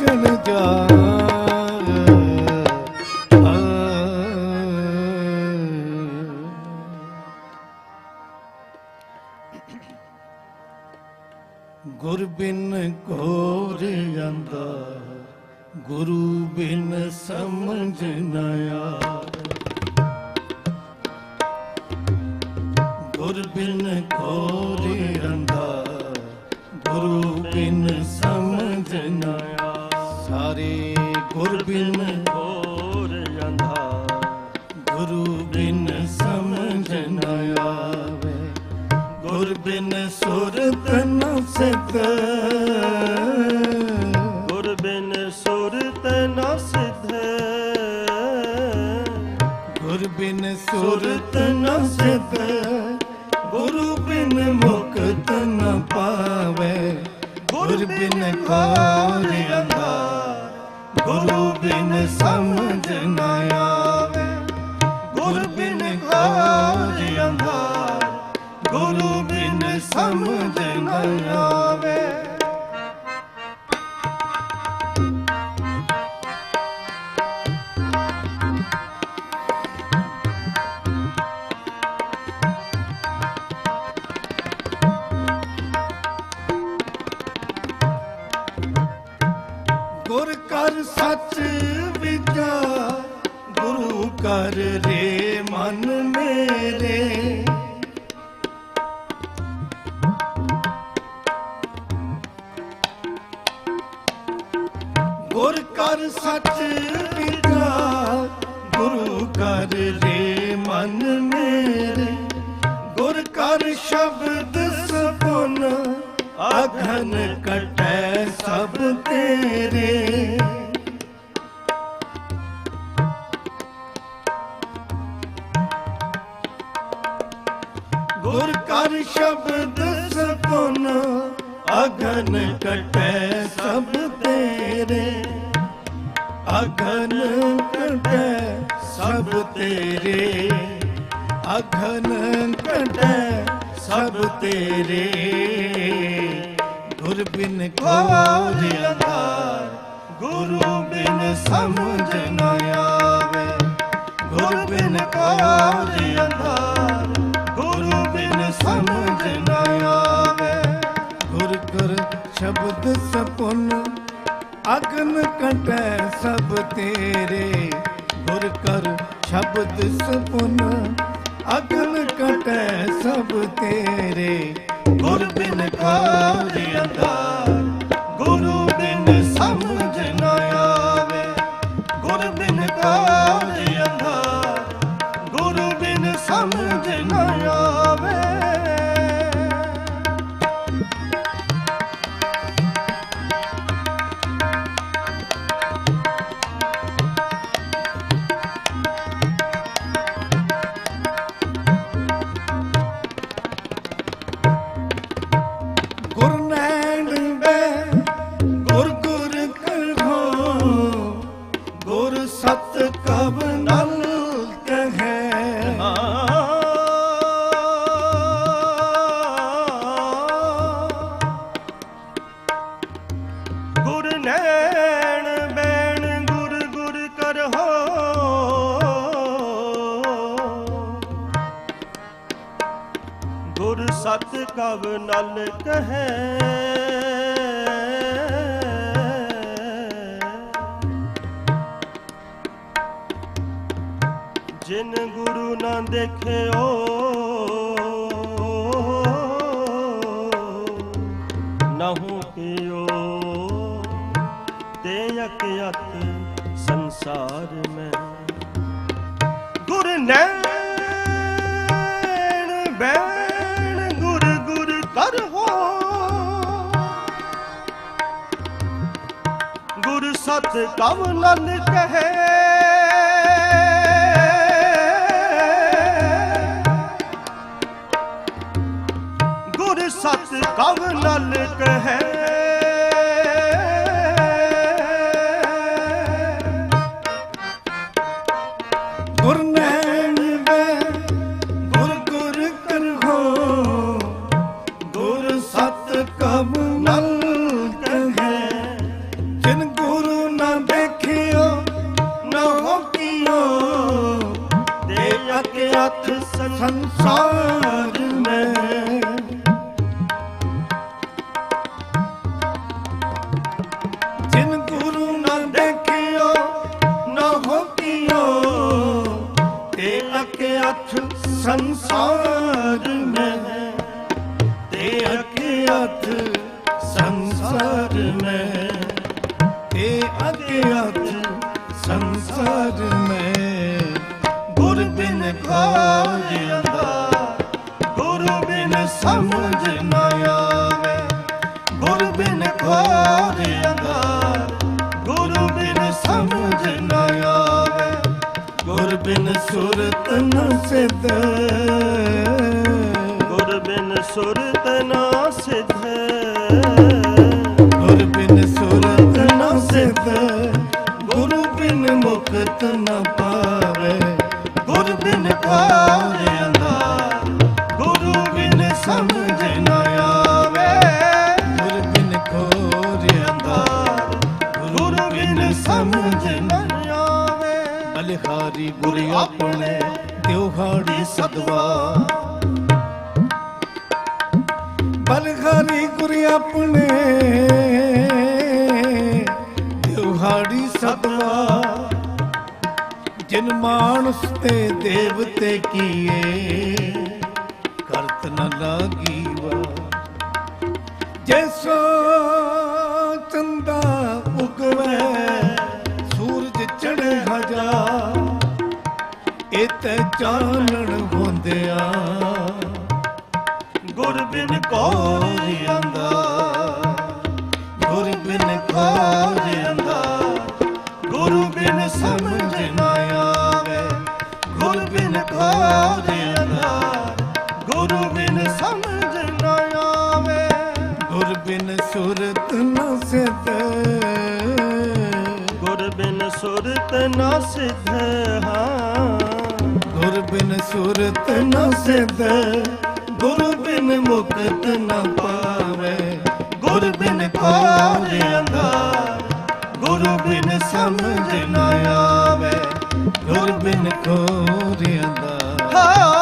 ਲਾਗਣ ਜਾ ਗੁਰ ਬਿਨ ਘੋਰ ਜਾਂਦਾ ਗੁਰੂ ਬਿਨ ਸਮਝ ਨ ਆਵੇ ਗੁਰ ਬਿਨ ਘੋਰ ਗੁਰ ਬਿਨ ਹੋਰ ਅੰਧਾ ਗੁਰੂ ਬਿਨ ਸਮਝ ਨ ਆਵੇ। ਗੁਰ ਬਿਨ ਸੁਰਤ ਨ ਸਿਤ ਗੁਰ ਬਿਨ ਸੁਰਤ ਨ ਸਿਧੇ। ਗੁਰ ਬਿਨ ਸੁਰਤ ਨ ਸਿਤ ਗੁਰੂ ਬਿਨ ਮੁਕਤ ਨ ਪਾਵੇ। ਗੁਰ ਬਿਨ ਕੋਰ ਅੰਧਾਰ ਗੁਰੂ ਬਿਨ ਸਮਝ। ਗੁਰੂ ਰੇ ਮਨ ਮੇਰੇ ਗੁਰ ਕਰ ਸੱਚ ਵਿਚਾਰ ਗੁਰੂ ਕਰ ਰੇ ਮਨ ਮੇਰੇ ਗੁਰ ਕਰ ਸ਼ਬਦ ਸਪਨ ਅਘਨ ਕਟੈ ਸਭ ਤੇਰੇ ਗੁਰ ਕਰ ਸ਼ਬਦ ਸਪਨ ਅਗਨ ਕਟੈ ਸਭ ਤੇਰੇ। ਅਗਨ ਕਟੈ ਸਭ ਤੇਰੇ, ਅਗਨ ਕਟੈ ਸਭ ਤੇਰੇ। ਗੁਰ ਬਿਨ ਕੋਰ ਅੰਧਾਰ ਗੁਰੂ ਬਿਨ ਸਮਝ ਨ ਆਵੇ। ਗੁਰ ਬਿਨ ਕੋਰ ਅੰਧਾਰ ਨ ਆਵੇ ਗੁਰ ਕਰ ਸ਼ਬਦ ਸਪਨ ਅਗਨ ਕਟੈ ਸਭ ਤੇਰੇ ਗੁਰ ਕਰ ਸ਼ਬਦ ਸਪਨ ਅਗਨ ਕਟੈ ਸਭ ਤੇਰੇ ਗੁਰ ਬਿਨ ਕੋਰ ਅੰਧਾਰ। ਸਤ ਕਵ ਨਲ ਕਹੈ ਜਿਨ ਗੁਰੂ ਨਾ ਦੇਖਿਓ, ਨਹੁ ਕਿਓ ਤੇ ਅਕਿਅਤ ਸੰਸਾਰ ਮੈਂ। ਗੁਰ ਨੈਣ ਸਤ ਕਵ ਨਨ ਕਹੈ। ਗੁਰ ਸਤ ਕਵ ਨਲ ਕਹੈ। ਗੁਰ ਗੁਰੂ ਨਾ ਦੇਖਿਓ ਨਾ ਹੋਕੀਓ। ਦੇ ਅਕੇ ਹੱਥ ਸੰਸਾਰ ਸੰਸਾਰ ਮੈਂ ਸੰਸਾਰ ਮੈਂ ਗੁਰ ਬਿਨ ਖਾਜ ਅੰਦਾ ਗੁਰੂ ਬਿਨ ਸਮਝ ਨਾ ਆਵੇ। ਗੁਰ ਬਿਨ ਖਾਜ ਅੰਦਾ ਗੁਰੂ ਬਿਨ ਸਮਝ ਨਾ ਆਵੇ। ਗੁਰ ਬਿਨ ਸੁਰਤ ਨ ਸਿਧ। ਗੁਰ ਬਿਨ ਸੁਰਤ ਨਾ ਸਿਧ। ਗੁਰ ਬਿਨ ਸੁਰਤ ਨ ਸਿਧ। ਨ ਪਾਵੇ। ਗੁਰ ਬਿਨ ਖਾਜ ਅੰਦਾ ਗੁਰੂ ਬਿਨ ਸਮਝ ਨ ਆਵੇ। ਗੁਰ ਬਿਨ ਖੋਜ ਅੰਦਾਰ। ਗੁਰੂ ਬਿਨ ਸਮਝ ਨ ਆਵੇ। ਬਲਿਹਾਰੀ ਗੁਰ ਆਪਣੇ ਤਿਉਹਾੜੀ ਸਦਵਾ। ਬਲਿਹਾਰੀ ਗੁਰ ਆਪਣੇ ਤਿਉਹਾੜੀ ਸਦਵਾ। ਜਿਨ ਮਾਨਸ ਤੇ ਦੇਵਤੇ ਕੀਏ, ਕਰਤ ਨ ਲਾਗੀ ਵਾ ਜੈਸੋ ਚੰਦਾ ਉਗਵੇ, ਸੂਰਜ ਚੜ੍ਹੇ ਹਜਾ, ਇਤੇ ਚਾਨਣ ਹੁੰਦਿਆ। ਗੁਰ ਬਿਨ ਕੋਰ ਕੋਰਿ ਆਂਦਾ ਗੁਰ ਬਿਨ ਕੋਰ ਆਂਦਾ ਗੁਰੂ ਬਿਨ ਸਮਝ ਨਾ ਸੁਰਤ ਨ ਸਿਧ। ਗੁਰ ਬਿਨ ਸੁਰਤ ਨਾ ਸਿਧ ਹਾਂ। ਗੁਰ ਬਿਨ ਸੁਰਤ ਨ ਸਿਧ। ਗੁਰੂ ਬਿਨ ਮੁਕਤ ਨ ਪਾਵੇ। ਗੁਰ ਬਿਨ ਕੋਰ ਅੰਧਾਰ। ਗੁਰੂ ਬਿਨ ਸਮਝ ਨ ਆਵੇ। ਗੁਰ ਬਿਨ ਕੋਰ ਅੰਧਾਰ। हो